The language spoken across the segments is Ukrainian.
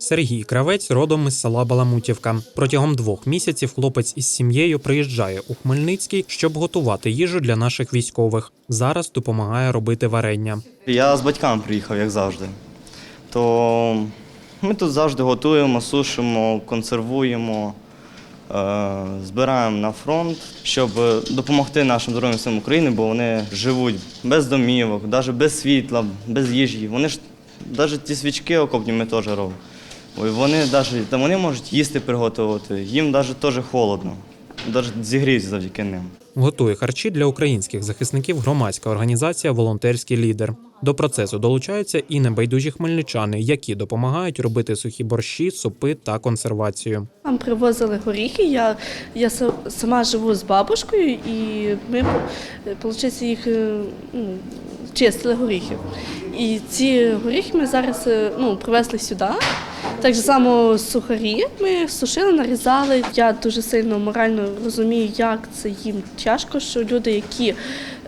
Сергій Кравець родом із села Баламутівка. Протягом двох місяців хлопець із сім'єю приїжджає у Хмельницький, щоб готувати їжу для наших військових. Зараз допомагає робити варення. Я з батьками приїхав, як завжди. То ми тут завжди готуємо, сушимо, консервуємо, е, збираємо на фронт, щоб допомогти нашим Збройним силам України, бо вони живуть без домівок, навіть без світла, без їжі. Вони ж навіть ті свічки окопні ми теж робимо. Ой, Вони, навіть, та вони можуть їсти приготувати, їм навіть теж холодно, навіть зігріються завдяки ним. Готує харчі для українських захисників громадська організація Волонтерський лідер. До процесу долучаються і небайдужі хмельничани, які допомагають робити сухі борщі, супи та консервацію. Нам привозили горіхи. Я, я сама живу з бабушкою, і ми, виходить, їх е, ну, чистили горіхи. І ці горіхи ми зараз е, ну, привезли сюди. Так само сухарі ми сушили, нарізали. Я дуже сильно морально розумію, як це їм тяжко, що люди, які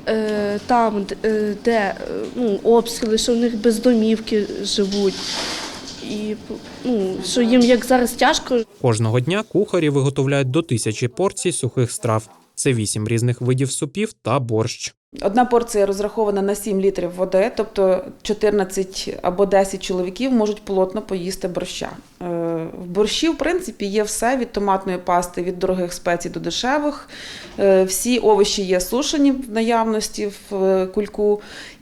е, там, е, де е, ну, обстріли, що в них без домівки живуть. І ну, що їм як зараз тяжко, Кожного дня кухарі виготовляють до тисячі порцій сухих страв. Це вісім різних видів супів та борщ. Одна порція розрахована на 7 літрів води, тобто 14 або 10 чоловіків можуть плотно поїсти борща. Е, В борщі, в принципі, є все від томатної пасти, від дорогих спецій до дешевих. Е, Всі овочі є сушені в наявності в е, кульку.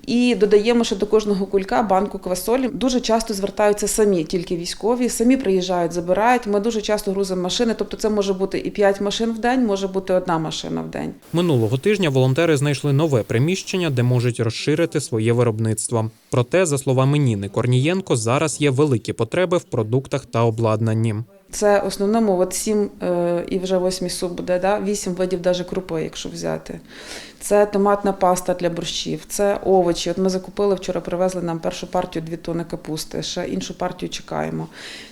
І додаємо ще до кожного кулька банку квасолі. Дуже часто звертаються самі, тільки військові, самі приїжджають, забирають. Ми дуже часто грузимо машини, тобто це може бути і 5 машин в день, може бути одна машина в день. Минулого тижня волонтери знайшли нове приміщення, де можуть розширити своє виробництво. Проте, за словами Ніни Корнієнко, зараз є великі потреби в продуктах та обладнанні. Це в основному от сім е, і вже восьмий суп буде, да? вісім видів даже крупи, якщо взяти. Це томатна паста для борщів, це овочі. От ми закупили вчора, привезли нам першу партію дві тони капусти, ще іншу партію чекаємо.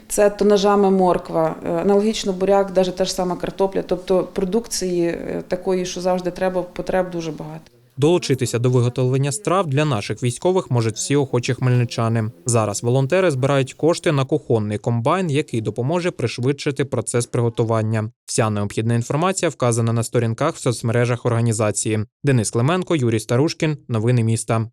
Це тонажами морква, е, аналогічно буряк, навіть та ж сама картопля. Тобто продукції е, такої, що завжди треба, потреб дуже багато. Долучитися до виготовлення страв для наших військових можуть всі охочі хмельничани. Зараз волонтери збирають кошти на кухонний комбайн, який допоможе пришвидшити процес приготування. Вся необхідна інформація вказана на сторінках в соцмережах організації. Денис Клименко, Юрій Старушкін. Новини міста.